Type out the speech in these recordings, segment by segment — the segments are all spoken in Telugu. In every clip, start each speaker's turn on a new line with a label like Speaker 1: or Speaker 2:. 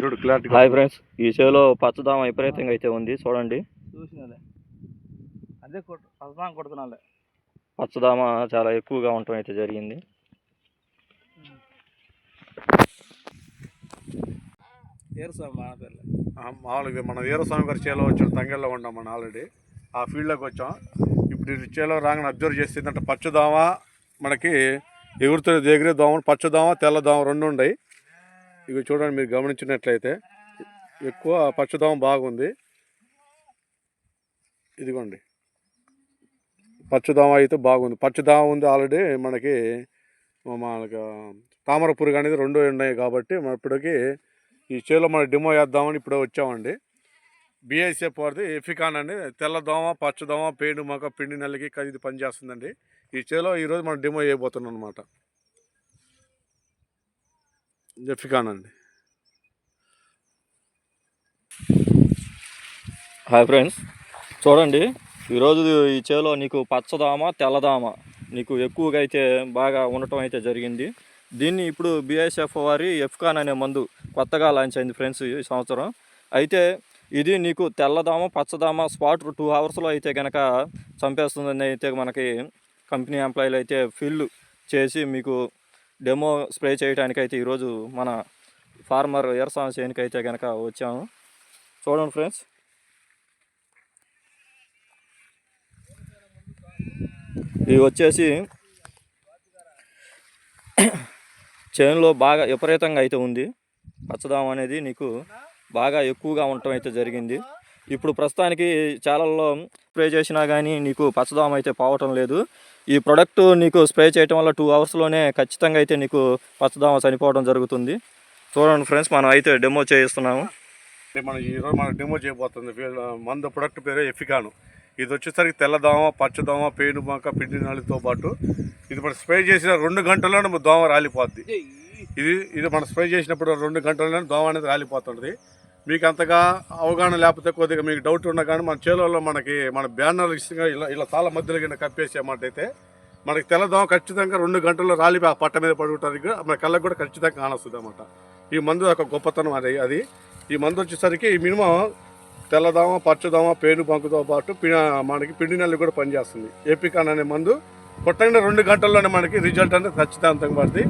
Speaker 1: చూడు క్లారిటీ
Speaker 2: హాయ్ ఫ్రెండ్స్ ఈ చేలో పచ్చదామ విపరీతంగా అయితే ఉంది చూడండి.
Speaker 3: చూసినలే. అదే కొట్టు పసదాం కొడుతున్నాలే.
Speaker 2: పచ్చదామ చాలా ఎక్కువగా ఉండటం అయితే జరిగింది.
Speaker 1: మామూలుగా మన వీరస్వామి గారి చేలో వచ్చాం తంగెల్లో ఉన్నాం మనం ఆల్రెడీ ఆ ఫీల్డ్లోకి వచ్చాం. ఇప్పుడు ఈ చేలో రాగానే అబ్జర్వ్ చేస్తే ఏంటంటే పచ్చదోమ మనకి ఎగురుతున్న దగ్గరే దోమలు పచ్చదోమ తెల్ల దోమ రెండు ఉన్నాయి. ఇవి చూడండి మీరు గమనించినట్లయితే ఎక్కువ పచ్చదోమ బాగుంది. ఇదిగోండి. పచ్చదోమ అయితే బాగుంది. పచ్చదోమ ఉంది ఆల్రెడీ మనకి మనకు తామర పురుగు అనేది రెండు ఉన్నాయి కాబట్టి మన ఇప్పటికి ఈ చేలో మనం డిమో వేద్దామని ఇప్పుడు వచ్చామండి. బీఐసీఎఫ్ వారిది ఎఫికాన్ అండి. తెల్లదోమ పచ్చదోమ పేడు మొక్క పిండి నెలకి ఇది పనిచేస్తుందండి. ఈ చేలో ఈరోజు మనం డిమో చేయబోతున్నాం అనమాట జఫికాన్ అండి
Speaker 2: హాయ్ ఫ్రెండ్స్. చూడండి ఈరోజు ఈ చేలో నీకు పచ్చదామ తెల్లదామ? నీకు ఎక్కువగా అయితే బాగా ఉండటం అయితే జరిగింది. దీన్ని ఇప్పుడు బిఎస్ఎఫ్ వారి ఎఫ్కాన్ అనే మందు కొత్తగా లాంచ్ అయింది ఫ్రెండ్స్ ఈ సంవత్సరం. అయితే ఇది నీకు తెల్లదామ పచ్చదామ స్పాట్ టూ అవర్స్లో అయితే కనుక చంపేస్తుందని అయితే మనకి కంపెనీ ఎంప్లాయీలు అయితే ఫిల్ చేసి మీకు డెమో స్ప్రే చేయడానికైతే ఈరోజు మన ఫార్మర్ ఎర్సాన్ చేనుకి కనుక వచ్చాము. చూడండి ఫ్రెండ్స్. ఇవి వచ్చేసి చేనులో బాగా విపరీతంగా అయితే ఉంది. పచ్చదాం అనేది నీకు బాగా ఎక్కువగా ఉండటం అయితే జరిగింది. ఇప్పుడు ప్రస్తుతానికి చాలల్లో స్ప్రే చేసినా కానీ నీకు పచ్చదాం అయితే పోవటం లేదు. ఈ ప్రొడక్ట్ నీకు స్ప్రే చేయటం వల్ల టూ అవర్స్లోనే ఖచ్చితంగా అయితే నీకు పచ్చదామ చనిపోవడం జరుగుతుంది. చూడండి ఫ్రెండ్స్ మనం అయితే డెమో చేయిస్తున్నాము.
Speaker 1: మనం ఈరోజు మనం డెమో చేయబోతుంది. మందు ప్రొడక్ట్ పేరు ఎఫికాను. ఇది వచ్చేసరికి తెల్లదోమ పచ్చదోమ పేను మొక్క పిండి నాలుగుతో పాటు ఇది మనం స్ప్రే చేసిన రెండు గంటల్లోనే దోమ రాలిపోద్ది. ఇది ఇది మనం స్ప్రే చేసినప్పుడు రెండు గంటల్లోనే దోమ అనేది రాలిపోతుంది మీకు అంతగా అవగాహన లేకపోతే కొద్దిగా మీకు డౌట్ ఉన్నా కానీ మన చేలలో మనకి మన బ్యానర్లు ఇష్టంగా ఇలా ఇలా తాళ మధ్యలో కింద కప్పేసేమంటైతే మనకి తెల్లదోమ ఖచ్చితంగా రెండు గంటల్లో రాలిపోయి ఆ పట్ట మీద పడుకుంటానికి మన కళ్ళకు కూడా ఖచ్చితంగా కానొస్తుంది అనమాట ఈ మందు ఒక గొప్పతనం అది అది. ఈ మందు వచ్చేసరికి మినిమం తెల్లదోమ పచ్చదోమ పేను బంకుతో పాటు పి- మనకి పిండి నెల్లి కూడా పనిచేస్తుంది. ఏపికాన్ అనే మందు కొట్టంగా రెండు గంటల్లోనే మనకి రిజల్ట్ అనేది ఖచ్చితంగా పడుతుంది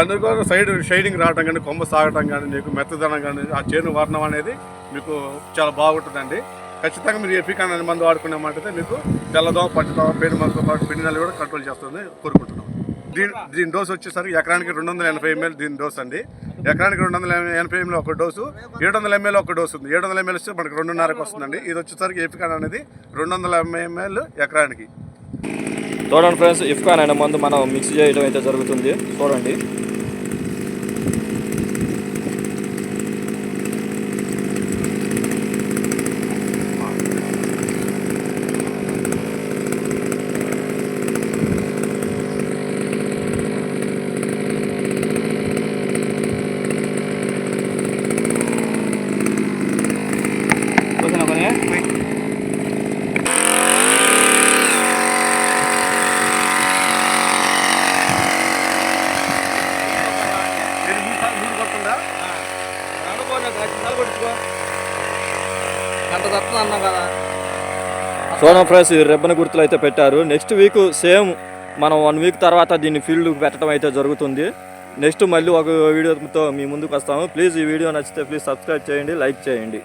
Speaker 1: అందుకు సైడ్ షైడింగ్ రావడం కానీ కొమ్మ సాగటం కానీ మీకు మెత్తదనం కానీ ఆ చేను వర్ణం అనేది మీకు చాలా బాగుంటుందండి. ఖచ్చితంగా మీరు ఎఫికాన్ అనే మందు వాడుకునే మీకు తెల్లదోమ పచ్చదోమ పేను మందుతో పాటు పిండి కూడా కంట్రోల్ చేస్తుంది కోరుకుంటున్నాం. దీని దీని డోస్ వచ్చేసరికి ఎకరానికి రెండు వందల ఎనభై ఎంఎల్ దీని డోస్ అండి. ఎకరానికి రెండు వందల ఎనభై ఎంఎల్ ఒక డోసు ఏడు వందల ఎంఎల్ ఒక డోస్ ఉంది. ఏడు వందల ఎంఎల్ వస్తే మనకి రెండున్నరకు వస్తుందండి. ఇది వచ్చేసరికి ఎఫికాన్ అనేది రెండు వందల ఎంఎల్ ఎకరానికి.
Speaker 2: చూడండి ఫ్రెండ్స్ ఇఫ్కాన్ అనే మందు మనం మిక్స్ చేయడం అయితే జరుగుతుంది. చూడండి
Speaker 3: చూసిన కొని అంత తక్కువ అన్నాం కదా.
Speaker 2: చూడండి ఫ్రెండ్స్ ఈ రెబ్బన గుర్తులు అయితే పెట్టారు. నెక్స్ట్ వీక్ సేమ్ మనం వన్ వీక్ తర్వాత దీన్ని ఫీల్డ్ పెట్టడం అయితే జరుగుతుంది. నెక్స్ట్ మళ్ళీ ఒక వీడియోతో మీ ముందుకు వస్తాము. ప్లీజ్ ఈ వీడియో నచ్చితే ప్లీజ్ సబ్స్క్రైబ్ చేయండి లైక్ చేయండి.